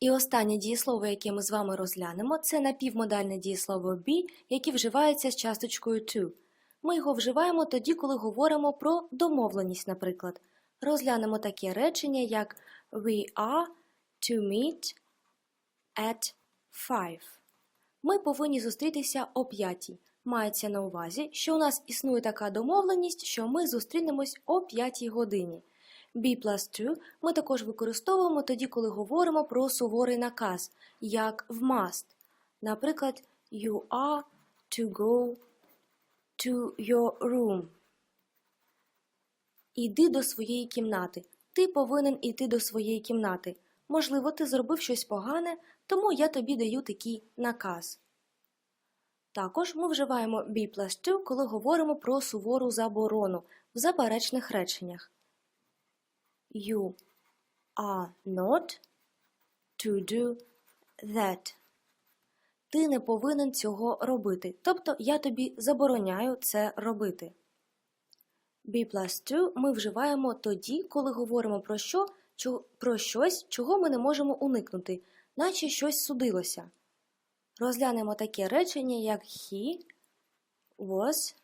І останнє дієслово, яке ми з вами розглянемо, це напівмодальне дієслово be, яке вживається з часточкою to. Ми його вживаємо тоді, коли говоримо про домовленість, наприклад. Розглянемо таке речення, як We are to meet at five. Ми повинні зустрітися о п'ятій. Мається на увазі, що у нас існує така домовленість, що ми зустрінемось о п'ятій годині. B plus 2 ми також використовуємо тоді, коли говоримо про суворий наказ, як в must. Наприклад, you are to go to your room. Іди до своєї кімнати. Ти повинен іти до своєї кімнати. Можливо, ти зробив щось погане, тому я тобі даю такий наказ. Також ми вживаємо be plus 2, коли говоримо про сувору заборону в заперечних реченнях. You are not to do that. Ти не повинен цього робити. Тобто я тобі забороняю це робити. Be plus 2 ми вживаємо тоді, коли говоримо про, що, про щось, чого ми не можемо уникнути, наче щось судилося. Розглянемо таке речення, як he was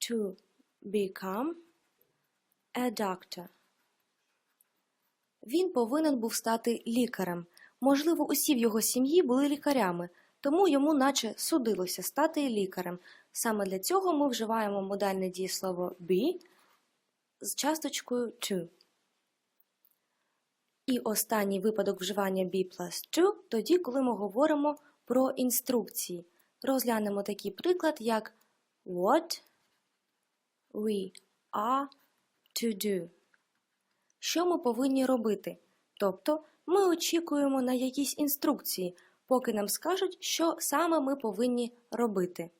to become a doctor. Він повинен був стати лікарем. Можливо, усі в його сім'ї були лікарями, тому йому наче судилося стати лікарем. Саме для цього ми вживаємо модальне дієслово be з часточкою to. І останній випадок вживання be plus to тоді, коли ми говоримо про інструкції. Розглянемо такий приклад, як what we are to do. Що ми повинні робити? Тобто ми очікуємо на якісь інструкції, поки нам скажуть, що саме ми повинні робити.